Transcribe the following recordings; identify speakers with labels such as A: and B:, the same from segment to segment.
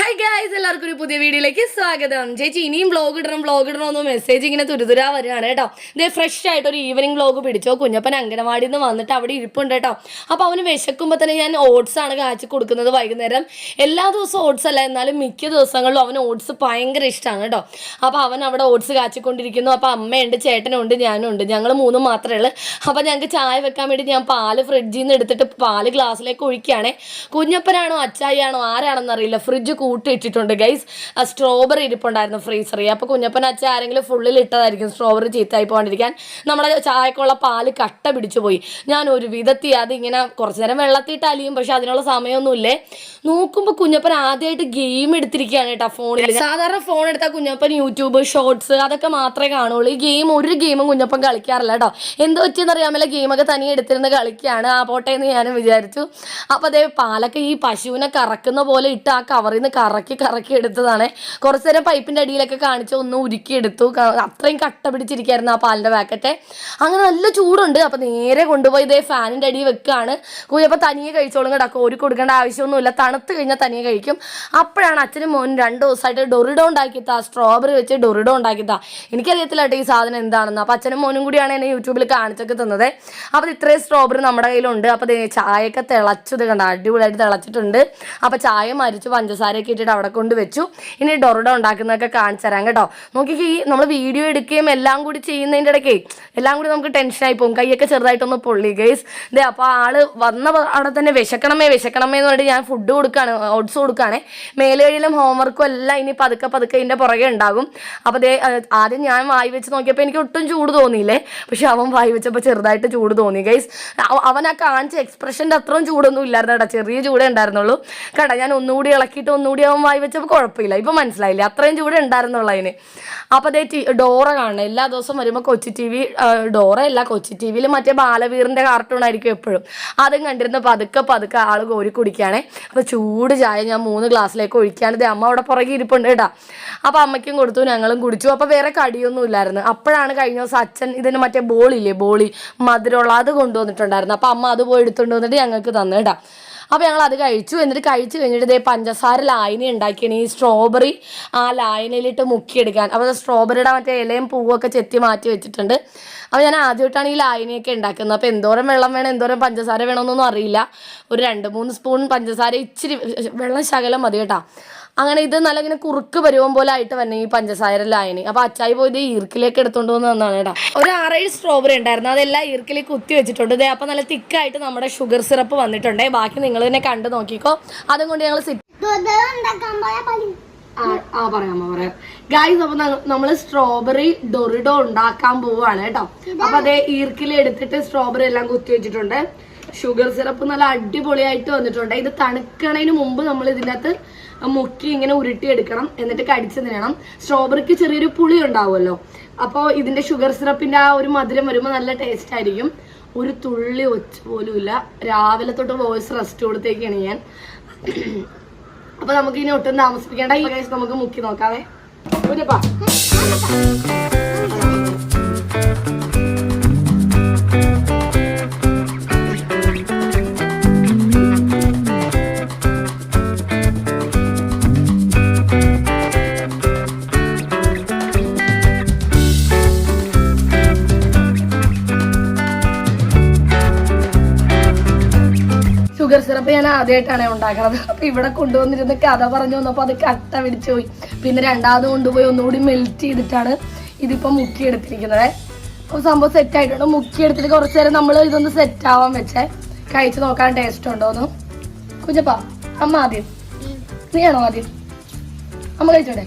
A: Hi guys എല്ലാവർക്കും ഒരു പുതിയ വീഡിയോയിലേക്ക് സ്വാഗതം. ചേച്ചി ഇനിയും വ്ളോഗ് ഇടണം വ്ളോഗ് ഇടണം എന്ന് മെസ്സേജ് ഇങ്ങനെ തുരുതുരാ വരികയാണ് കേട്ടോ. ഇതേ ഫ്രഷ് ആയിട്ട് ഒരു ഈവനിങ് വ്ളോഗ് പിടിച്ചോ. കുഞ്ഞപ്പൻ അംഗനവാടിയിൽ നിന്ന് വന്നിട്ട് അവിടെ ഇരിപ്പുണ്ട് കേട്ടോ. അപ്പോൾ അവന് വിശക്കുമ്പോൾ തന്നെ ഞാൻ ഓട്സ് ആണ് കാച്ചി കൊടുക്കുന്നത് വൈകുന്നേരം. എല്ലാ ദിവസവും ഓട്സ് അല്ല എന്നാലും മിക്ക ദിവസങ്ങളിലും അവന് ഓട്സ് ഭയങ്കര ഇഷ്ടമാണ് കേട്ടോ. അപ്പോൾ അവൻ അവിടെ ഓട്സ് കാച്ചിക്കൊണ്ടിരിക്കുന്നു. അപ്പോൾ അമ്മയുണ്ട് ചേട്ടനുണ്ട് ഞാനും ഉണ്ട് ഞങ്ങൾ മൂന്നും മാത്രമേ ഉള്ളൂ. അപ്പോൾ ഞങ്ങൾക്ക് ചായ വെക്കാൻ വേണ്ടി ഞാൻ പാൽ ഫ്രിഡ്ജിൽ നിന്ന് എടുത്തിട്ട് പാൽ ഗ്ലാസ്സിലേക്ക് ഒഴിക്കുകയാണേ. കുഞ്ഞപ്പനാണോ അച്ചായിയാണോ ആരാണെന്ന് അറിയില്ല ഫ്രിഡ്ജ് കൂട്ടിയിട്ടിട്ടുണ്ട്. ഗൈസ് ആ സ്ട്രോബെറി ഇരിപ്പുണ്ടായിരുന്നു ഫ്രീസറിൽ അപ്പോൾ കുഞ്ഞപ്പൻ അച്ഛൻ ആരെങ്കിലും ഫുള്ളിൽ ഇട്ടതായിരിക്കും സ്ട്രോബെറി ചീത്തയായി പോകാണ്ടിരിക്കാൻ. നമ്മുടെ ചായക്കുള്ള പാൽ കട്ട പിടിച്ചു പോയി. ഞാൻ ഒരു വിധത്തി അത് ഇങ്ങനെ കുറച്ച് നേരം വെള്ളത്തിയിട്ട് അലിയും പക്ഷെ അതിനുള്ള സമയമൊന്നുമില്ലേ? നോക്കുമ്പോൾ കുഞ്ഞപ്പൻ ആദ്യമായിട്ട് ഗെയിം എടുത്തിരിക്കുകയാണ് കേട്ടോ ഫോണിൽ സാധാരണ ഫോൺ എടുത്താൽ കുഞ്ഞപ്പൻ യൂട്യൂബ് ഷോർട്സ് അതൊക്കെ മാത്രമേ കാണുള്ളൂ. ഈ ഗെയിം ഒരു ഗെയിമും കുഞ്ഞപ്പൻ കളിക്കാറില്ല കേട്ടോ. എന്തോ പറ്റിയെന്ന് അറിയാമല്ല ഗെയിമൊക്കെ തനിയെ എടുത്തിരുന്ന് കളിക്കുകയാണ്. ആ പോട്ടെ എന്ന് ഞാനും വിചാരിച്ചു. അപ്പോൾ അതേ പാലൊക്കെ ഈ പശുവിനെ കറക്കുന്ന പോലെ ഇട്ട് ആ കവറിൽ നിന്ന് കറക്കി കറക്കി എടുത്തതാണ്. കുറച്ച് നേരം പൈപ്പിന്റെ അടിയിലൊക്കെ കാണിച്ച് ഒന്ന് ഉരുക്കി എടുത്തു. ക- അത്രയും കട്ട പിടിച്ചിരിക്കുകയായിരുന്നു ആ പാലിന്റെ പാക്കറ്റ്. അങ്ങനെ നല്ല ചൂടുണ്ട്. അപ്പോൾ നേരെ കൊണ്ടുപോയി ഇതേ ഫാനിന്റെ അടി വെക്കുകയാണ് കുഞ്ഞപ്പോൾ തനിയെ കഴിച്ചോളും കേട്ടോ. കോരി കൊടുക്കേണ്ട ആവശ്യമൊന്നുമില്ല. തണുത്ത് കഴിഞ്ഞാൽ തനിയെ കഴിക്കും. അപ്പോഴാണ് അച്ഛനും മോനും രണ്ട് ദിവസമായിട്ട് ഡൊറിഡോ ഉണ്ടാക്കിത്താ സ്ട്രോബെറി വെച്ച് ഡൊറിഡോ ഉണ്ടാക്കിത്താ എനിക്കറിയത്തില്ല കേട്ടോ ഈ സാധനം എന്താണെന്ന്. അപ്പോൾ അച്ഛനും മോനും കൂടിയാണ് എന്നെ യൂട്യൂബിൽ കാണിച്ചൊക്കെ തന്നത്. അപ്പോൾ ഇത്രയും സ്ട്രോബെറി നമ്മുടെ കയ്യിലുണ്ട്. അപ്പോൾ ചായയൊക്കെ തിളച്ചത് കണ്ട? അടിപൊളിയായിട്ട് തിളച്ചിട്ടുണ്ട്. അപ്പോൾ ചായ മരിച്ച്. പഞ്ചസാരയൊക്കെ ഇട്ടിട്ട് അവിടെ കൊണ്ട് വെച്ചു. ഇനി ഡൊറഡ ഉണ്ടാക്കുന്നതൊക്കെ കാണിച്ചു തരാം കേട്ടോ. നോക്കിക്കേ ഈ നമ്മൾ വീഡിയോ എടുക്കുകയും എല്ലാം കൂടി ചെയ്യുന്നതിന്റെ ഇടയ്ക്ക് എല്ലാം കൂടി നമുക്ക് ടെൻഷനായി പോകും. കൈയൊക്കെ ചെറുതായിട്ടൊന്ന് പൊള്ളി ഗൈസ് ഇതേ അപ്പോൾ ആൾ വന്ന അവിടെ തന്നെ വിശക്കണമേ വിശക്കണമേ എന്ന് പറഞ്ഞിട്ട് ഞാൻ ഫുഡ് കൊടുക്കുകയാണ് ഓട്സ് കൊടുക്കുകയാണ് മേലുകഴിയിലും ഹോംവർക്കും എല്ലാം ഇനി പതുക്കെ പതുക്കെ ഇതിന്റെ പുറകെ ഉണ്ടാകും. അപ്പോൾ ദേ ആദ്യം ഞാൻ വായി വെച്ച് നോക്കിയപ്പോൾ എനിക്ക് ഒട്ടും ചൂട് തോന്നിയില്ലേ? പക്ഷെ അവൻ വായി വെച്ചപ്പോൾ ചെറുതായിട്ട് ചൂട് തോന്നി ഗൈസ് അവൻ ആ കാണിച്ച എക്സ്പ്രഷന്റെ അത്രയും ചൂടൊന്നും ഇല്ലായിരുന്നു കേട്ടോ. ചെറിയ ചൂടേ ഉണ്ടായിരുന്നുള്ളൂ. കേട്ടോ ഞാൻ ഒന്നുകൂടി ഇളക്കിയിട്ട് ഒന്നുകൂടി വായി വെച്ചപ്പോൾ കുഴപ്പമില്ല. ഇപ്പം മനസ്സിലായില്ലേ? അത്രയും ചൂട് ഉണ്ടായിരുന്നുള്ളതിന്. അപ്പോൾ അതേ ഡോറ കാണണം. എല്ലാ ദിവസവും വരുമ്പോൾ കൊച്ചി ടി വി ഡോറയല്ല കൊച്ചി ടി വിയിൽ മറ്റേ ബാലവീറിന്റെ കാർട്ടൂൺ ആയിരിക്കും എപ്പോഴും. അതും കണ്ടിരുന്ന് പതുക്കെ പതുക്കെ ആൾ കോരി കുടിക്കുകയാണേ അപ്പോൾ ചൂട് ചായ ഞാൻ മൂന്ന് ഗ്ലാസ്സിലേക്ക് ഒഴിക്കാണ്ട് അമ്മ അവിടെ പുറകെ ഇരിപ്പുണ്ട് കേട്ടോ. അപ്പോൾ അമ്മയ്ക്കും കൊടുത്തു ഞങ്ങളും കുടിച്ചു. അപ്പോൾ വേറെ കടിയൊന്നും ഇല്ലായിരുന്നു. അപ്പോഴാണ് കഴിഞ്ഞ ദിവസം അച്ഛൻ ഇതിന് മറ്റേ ബോളില്ലേ? ബോളി മധുരമുള്ള അത് കൊണ്ടുവന്നിട്ടുണ്ടായിരുന്നു. അപ്പോൾ അമ്മ അത് പോയി എടുത്തുകൊണ്ട് വന്നിട്ട് ഞങ്ങൾക്ക് തന്നു കേട്ടോ. അപ്പോൾ ഞങ്ങൾ അത് കഴിച്ചു. എന്നിട്ട് കഴിച്ചു കഴിഞ്ഞിട്ട് ഇതേ പഞ്ചസാര ലായനി ഉണ്ടാക്കിയാണ് ഈ സ്ട്രോബെറി ആ ലായനിയിലിട്ട് മുക്കിയെടുക്കാൻ. അപ്പോൾ സ്ട്രോബെറിയുടെ മറ്റേ ഇലയും പൂവൊക്കെ ചെത്തി മാറ്റി വെച്ചിട്ടുണ്ട്. അപ്പോൾ ഞാൻ ആദ്യമായിട്ടാണ് ഈ ലായനിയൊക്കെ ഉണ്ടാക്കുന്നത്. അപ്പോൾ എന്തോരം വെള്ളം വേണം എന്തോരം പഞ്ചസാര വേണമെന്നൊന്നും അറിയില്ല. ഒരു രണ്ട് മൂന്ന് സ്പൂൺ പഞ്ചസാര ഇച്ചിരി വെള്ളം ശകലം മതി കേട്ടോ. അങ്ങനെ ഇത് നല്ല ഇങ്ങനെ കുറുക്ക് പരുവം പോലെ ആയിട്ട് വന്നെ ഈ പഞ്ചസാര ലായനി അപ്പോൾ അച്ചായി പോയത് ഈർക്കിലേക്ക് എടുത്തോണ്ട് വന്ന് തന്നാണ് കേട്ടോ. ഒരു ആറേഴ് സ്ട്രോബെറി ഉണ്ടായിരുന്നു. അതെല്ലാം ഈർക്കിലേക്ക് കുത്തി വെച്ചിട്ടുണ്ട്. ഇതേ അപ്പോൾ നല്ല തിക്കായിട്ട് നമ്മുടെ ഷുഗർ സിറപ്പ് വന്നിട്ടുണ്ട്. ബാക്കി നിങ്ങൾ തന്നെ കണ്ടു നോക്കിക്കോ. അതും കൊണ്ട് ഞങ്ങൾ ആ പറയാമോ പറയാം ഗായ്സ് അപ്പൊ നമ്മൾ സ്ട്രോബെറി ഡൊറിഡോ ഉണ്ടാക്കാൻ പോവാണ് കേട്ടോ. അപ്പൊ അതേ ഈർക്കിൽ എടുത്തിട്ട് സ്ട്രോബെറി എല്ലാം കുത്തി വെച്ചിട്ടുണ്ട്. ഷുഗർ സിറപ്പ് നല്ല അടിപൊളിയായിട്ട് വന്നിട്ടുണ്ട്. ഇത് തണുക്കണതിന് മുമ്പ് നമ്മൾ ഇതിനകത്ത് മുക്കി ഇങ്ങനെ ഉരുട്ടി എടുക്കണം. എന്നിട്ട് കടിച്ച് തിന്നണം സ്ട്രോബെറിക്ക് ചെറിയൊരു പുളി ഉണ്ടാവുമല്ലോ. അപ്പോൾ ഇതിന്റെ ഷുഗർ സിറപ്പിന്റെ ആ ഒരു മധുരം വരുമ്പോൾ നല്ല ടേസ്റ്റ് ആയിരിക്കും. ഒരു തുള്ളി ഒച്ച പോലും ഇല്ല. രാവിലെ തൊട്ട് വോയിസ് റെസ്റ്റ് കൊടുത്തേക്കാണ് ഞാൻ. അപ്പൊ നമുക്ക് ഇനി ഒട്ടും താമസിപ്പിക്കേണ്ട. ഈ കേസ് നമുക്ക് മുക്കി നോക്കാവേ. ഒരു ഷുഗർ സിറപ്പ് ഞാൻ ആദ്യമായിട്ടാണ് ഉണ്ടാക്കണത്. അപ്പൊ ഇവിടെ കൊണ്ടുവന്നിരുന്ന കഥ പറഞ്ഞു വന്നപ്പോൾ അത് കട്ട പിടിച്ചു പോയി. പിന്നെ രണ്ടാമത് കൊണ്ടുപോയി ഒന്നുകൂടി മെൽറ്റ് ചെയ്തിട്ടാണ് ഇതിപ്പോ മുക്കിയെടുത്തിരിക്കുന്നത്. അപ്പോൾ സംഭവം സെറ്റ് ആയിട്ടുണ്ട്. മുക്കിയെടുത്തിട്ട് കുറച്ച് നേരം നമ്മൾ ഇതൊന്ന് സെറ്റ് ആവാൻ വെച്ചേ. കഴിച്ച് നോക്കാൻ ടേസ്റ്റ് ഉണ്ടോന്ന്. കുഞ്ഞപ്പാ അമ്മ ആദ്യം. നീയാണോ ആദ്യം? അമ്മ കഴിച്ചോടെ?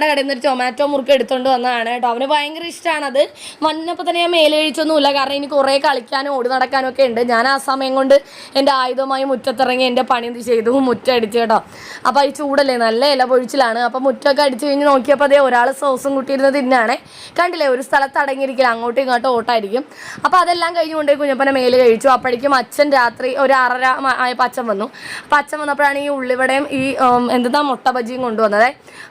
A: കുഞ്ഞമ്മയുടെ കടയിൽ നിന്ന് ഒരു ടൊമാറ്റോ മുറുക്ക് എടുത്തുകൊണ്ട് വന്നതാണ് കേട്ടോ. അവന് ഭയങ്കര അത്. വന്നപ്പോൾ തന്നെ ഞാൻ മേലഴിച്ചൊന്നുമില്ല. കാരണം ഇനി കുറേ കളിക്കാനും ഓടി നടക്കാനും ഒക്കെ ഉണ്ട്. ഞാൻ ആ സമയം കൊണ്ട് എന്റെ ആയുധമായി മുറ്റത്തിറങ്ങി എന്റെ പണി ചെയ്തു? മുറ്റം അടിച്ചു കേട്ടോ. അപ്പോൾ ഈ ചൂടല്ലേ? നല്ല ഇല പൊഴിച്ചിലാണ്. അപ്പോൾ മുറ്റമൊക്കെ അടിച്ചു കഴിഞ്ഞ് നോക്കിയപ്പോൾ അതേ ഒരാൾ സോസും കൂട്ടിയിരുന്ന് തിന്നാണേ. കണ്ടില്ലേ? ഒരു സ്ഥലത്ത് അടങ്ങിയിരിക്കില്ല അങ്ങോട്ടും ഇങ്ങോട്ടും ഓട്ടായിരിക്കും. അപ്പോൾ അതെല്ലാം കഴിഞ്ഞ് കൊണ്ടേ കുഞ്ഞപ്പനെ മേൽ കഴിച്ചു. അപ്പോഴേക്കും അച്ഛൻ രാത്രി ഒരു ആറര ആയ ആയപ്പോൾ അച്ഛൻ വന്നു. അപ്പോൾ അച്ഛൻ വന്നപ്പോഴാണ് ഈ ഉള്ളിവടയും ഈ എന്താ മുട്ട ബജിയും കൊണ്ടുവന്നത്.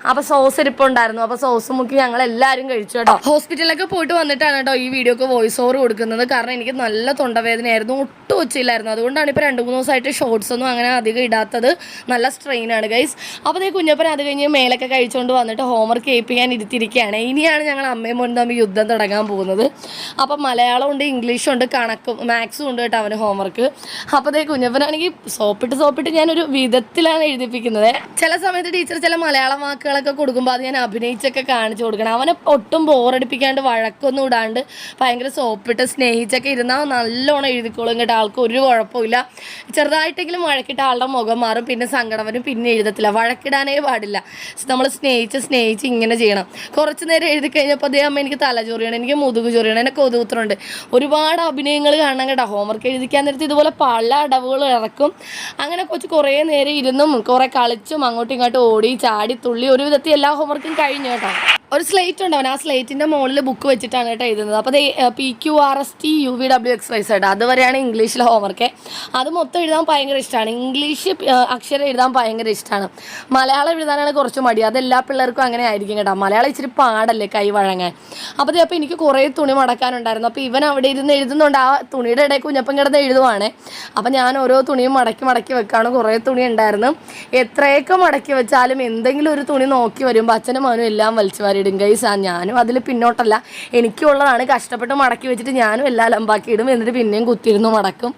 A: അപ്പോൾ സോസ് ഇരിപ്പുണ്ടായിരുന്നു അപ്പൊ സോസ് മുക്കി ഞങ്ങൾ എല്ലാവരും കഴിച്ചു കേട്ടോ. ഹോസ്പിറ്റലിലൊക്കെ പോയിട്ട് വന്നിട്ടാണ് കേട്ടോ ഈ വീഡിയോക്ക് വോയിസ് ഓവർ കൊടുക്കുന്നത്. കാരണം എനിക്ക് നല്ല തൊണ്ടവേദനയായിരുന്നു. ഒട്ടും ഒച്ചയില്ലായിരുന്നു അതുകൊണ്ടാണ് ഇപ്പൊ രണ്ട് മൂന്ന് ദിവസമായിട്ട് ഷോർട്സ് ഒന്നും അങ്ങനെ അധികം ഇടാത്തത്. നല്ല സ്ട്രെയിൻ ആണ് ഗൈസ് അപ്പോൾ ഈ കുഞ്ഞപ്പൻ അത് കഴിഞ്ഞ് മേലൊക്കെ കഴിച്ചുകൊണ്ട് വന്നിട്ട് ഹോംവർക്ക് ഏൽപ്പിക്കാൻ ഇരുത്തിയിരിക്കുകയാണ്. ഇനിയാണ് ഞങ്ങൾ അമ്മയും മോനും തമ്മിൽ യുദ്ധം തുടങ്ങാൻ പോകുന്നത്. അപ്പം മലയാളം ഉണ്ട് ഇംഗ്ലീഷും ഉണ്ട് കണക്കും മാത്സും ഉണ്ട് കേട്ടോ അവന് ഹോംവർക്ക് അപ്പോൾ അതേ കുഞ്ഞപ്പനാണെങ്കിൽ സോപ്പിട്ട് സോപ്പിട്ട് ഞാനൊരു വിധത്തിലാണ് എഴുതിപ്പിക്കുന്നത്. ചില സമയത്ത് ടീച്ചർ ചില മലയാളം വാക്കുകളൊക്കെ കൊടുക്കുമ്പോൾ അത് ഞാൻ അഭിനയിച്ചൊക്കെ കാണിച്ചു കൊടുക്കണം. അവനെ ഒട്ടും ബോറടിപ്പിക്കാണ്ട് വഴക്കൊന്നും ഇടാണ്ട് ഭയങ്കര സോപ്പിട്ട് സ്നേഹിച്ചൊക്കെ ഇരുന്നാൽ നല്ലോണം എഴുതിക്കോളും കേട്ടോ. ആൾക്ക് ഒരു കുഴപ്പമില്ല ചെറുതായിട്ടെങ്കിലും വഴക്കിട്ട് ആളുടെ മുഖം മാറും. പിന്നെ സങ്കടം വരും പിന്നെ എഴുതത്തില്ല. വഴക്കിടാനേ പാടില്ല. നമ്മൾ സ്നേഹിച്ച് സ്നേഹിച്ച് ഇങ്ങനെ ചെയ്യണം. കുറച്ച് നേരം എഴുതി കഴിഞ്ഞപ്പോൾ അതേ അമ്മ എനിക്ക് തലചൊറിയണം എനിക്ക് മുതുക് ചൊറിയണം എന്നെ കൊതുകുത്രമുണ്ട് ഒരുപാട് അഭിനയങ്ങൾ കാണണം കേട്ടോ. ഹോംവർക്ക് എഴുതിക്കാൻ നേരത്ത് ഇതുപോലെ പല അടവുകൾ ഇറക്കും. അങ്ങനെ കൊച്ചു കുറേ നേരം ഇരുന്നും കുറേ കളിച്ചും അങ്ങോട്ടും ഇങ്ങോട്ടും ഓടി ചാടി തുള്ളി ഒരു വിധത്തിൽ എല്ലാ ഹോംവർക്കും കഴിഞ്ഞു കേട്ടോ. ഒരു സ്ലേറ്റ് ഉണ്ട് അവൻ. ആ സ്ലേറ്റിന്റെ മുകളിൽ ബുക്ക് വെച്ചിട്ടാണ് കേട്ടോ എഴുതുന്നത്. അപ്പോൾ P Q R S T U V W X Y Z ആയിട്ട് അതുവരെയാണ് ഇംഗ്ലീഷിലെ ഹോംവർക്ക് അത് മൊത്തം എഴുതാൻ ഭയങ്കര ഇഷ്ടമാണ് ഇംഗ്ലീഷ് അക്ഷരം എഴുതാൻ ഭയങ്കര ഇഷ്ടമാണ് മലയാളം എഴുതാനാണ് കുറച്ച് മടി. അത് എല്ലാ പിള്ളേർക്കും അങ്ങനെ ആയിരിക്കും കേട്ടോ. മലയാളം ഇച്ചിരി പാടല്ലേ കൈ വഴങ്ങാൻ. അപ്പോൾ അപ്പോൾ എനിക്ക് കുറേ തുണി മടക്കാനുണ്ടായിരുന്നു. അപ്പോൾ ഇവൻ അവിടെ ഇരുന്ന് എഴുതുന്നുണ്ട്. ആ തുണിയുടെ ഇടയിൽ കുഞ്ഞപ്പം കിടന്ന് എഴുതുവാണ്. അപ്പോൾ ഞാൻ ഓരോ തുണിയും മടക്കി മടക്കി വെക്കാണ്. കുറേ തുണി ഉണ്ടായിരുന്നു. എത്രയൊക്കെ മടക്കി വെച്ചാലും എന്തെങ്കിലും ഒരു തുണി നോക്കി വരുമ്പോൾ അച്ഛനും മകനും എല്ലാം വലിച്ചു വാരിയിടും ഗൈസ് ആ ഞാനും അതിൽ പിന്നോട്ടല്ല. എനിക്കുള്ളതാണ്. കഷ്ടപ്പെട്ട് മടക്കി വെച്ചിട്ട് ഞാനും എല്ലാം ലമ്പാക്കി ഇടും. എന്നിട്ട് പിന്നെയും കുത്തിരുന്ന് മടക്കും.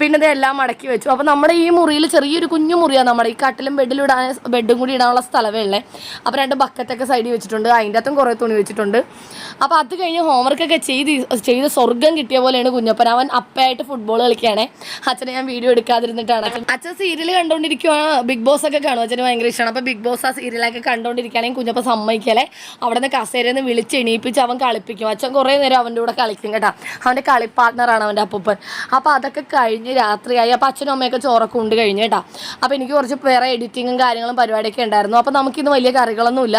A: പിന്നെ ഇതെല്ലാം മടക്കി വെച്ചു. അപ്പോൾ നമ്മുടെ ഈ മുറിയിൽ ചെറിയൊരു കുഞ്ഞു മുറിയാണ് നമ്മുടെ ഈ കട്ടിലും ബെഡിലും ഇടാൻ ബെഡും കൂടി ഇടാനുള്ള സ്ഥലമേ ഉള്ളേ. അപ്പോൾ രണ്ട് ബക്കറ്റൊക്കെ സൈഡിൽ വെച്ചിട്ടുണ്ട്. അതിന്റെ അകത്തും കുറേ തുണി വെച്ചിട്ടുണ്ട്. അപ്പോൾ അത് കഴിഞ്ഞ് ഹോംവർക്കൊക്കെ ചെയ്ത് ചെയ്ത് സ്വർഗം കിട്ടിയ പോലെയാണ് കുഞ്ഞപ്പൻ. അവൻ അപ്പയായിട്ട് ഫുട്ബോൾ കളിക്കുകയാണേ. അച്ഛനെ ഞാൻ വീഡിയോ എടുക്കാതിരുന്നിട്ടാണ്. അച്ഛൻ സീരിയൽ കണ്ടുകൊണ്ടിരിക്കുവാണ് ബിഗ് ബോസ് ഒക്കെ കാണും. അച്ഛന് ഭയങ്കര ഇഷ്ടമാണ് അപ്പോൾ ബിഗ് ബോസ് ആ സീരിയലൊക്കെ കണ്ടുകൊണ്ടിരിക്കുകയാണെങ്കിൽ കുഞ്ഞപ്പം സമ്മതിക്കലേ അവിടെ നിന്ന് കസേരയിൽ നിന്ന് വിളിച്ച് എണീപ്പിച്ച് അവൻ കളിപ്പിക്കും. അച്ഛൻ കുറേ നേരം അവന്റെ കൂടെ കളിക്കും കേട്ടോ. അവന്റെ കളി പാർട്ട്ണറാണ് അവന്റെ അപ്പൂപ്പൻ. അപ്പോൾ അതൊക്കെ കഴിഞ്ഞ് രാത്രിയായി. അപ്പോൾ അച്ഛനും അമ്മയൊക്കെ ചോറൊക്കെ ഉണ്ട് കഴിഞ്ഞ് കേട്ടോ. അപ്പോൾ എനിക്ക് കുറച്ച് വേറെ എഡിറ്റിങ്ങും കാര്യങ്ങളും പരിപാടിയൊക്കെ ഉണ്ടായിരുന്നു. അപ്പോൾ നമുക്കിന്ന് വലിയ കറികളൊന്നുമില്ല.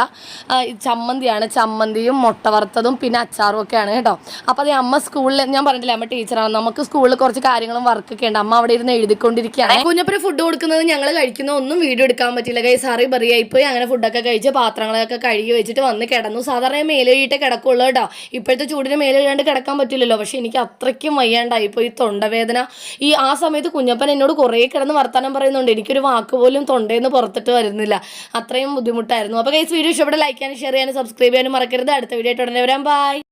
A: ചമ്മന്തിയാണ്. ചമ്മന്തിയും മുട്ട വറുത്തതും പിന്നെ അച്ചാറും ഒക്കെയാണ് കേട്ടോ. അപ്പോൾ അത് അമ്മ സ്കൂളിൽ ഞാൻ പറഞ്ഞിട്ടില്ല അമ്മ ടീച്ചറാണ് നമുക്ക് സ്കൂളിൽ കുറച്ച് കാര്യങ്ങളും വർക്കൊക്കെ ഉണ്ട്. അമ്മ അവിടെ ഇരുന്ന് എഴുതിക്കൊണ്ടിരിക്കുകയാണ്. കുഞ്ഞപ്പന് ഫുഡ് കൊടുക്കുന്നത് ഞങ്ങൾ കഴിക്കുന്ന ഒന്നും വീഡിയോ എടുക്കാൻ പറ്റില്ല കൈ സാറി ബറിയായിപ്പോയി അങ്ങനെ ഫുഡൊക്കെ കഴിച്ച് പാത്രങ്ങളൊക്കെ കഴുകി വെച്ചിട്ട് വന്ന് കിടന്നു. സാധാരണ മേലെ കഴിയിട്ടേ കിടക്കുള്ളൂ കേട്ടോ. ഇപ്പോഴത്തെ ചൂടിന് മേലെ കഴിയാണ്ട് കിടക്കാൻ പറ്റില്ലല്ലോ. പക്ഷെ എനിക്ക് അത്രയ്ക്കും വയ്യാണ്ടായിപ്പോയി തൊണ്ടവേദന ഈ ആ സമയത്ത് കുഞ്ഞപ്പൻ എന്നോട് കുറേ കിടന്ന് വർത്തമാനം പറയുന്നുണ്ട്. എനിക്കൊരു വാക്ക് പോലും തൊണ്ടയെന്ന് പുറത്തിട്ട് വരുന്നില്ല. അത്രയും ബുദ്ധിമുട്ടായിരുന്നു. അപ്പോൾ കൈസ് വീഡിയോ ഇഷ്ടപ്പെട്ട ലൈക്ക് ചെയ്യാനും ഷെയർ ചെയ്യാനും സബ്സ്ക്രൈബ് ചെയ്യാനും മറക്കരുത്. അടുത്ത വീഡിയോ ആയിട്ട് ഉടനെ വരാം. ബൈ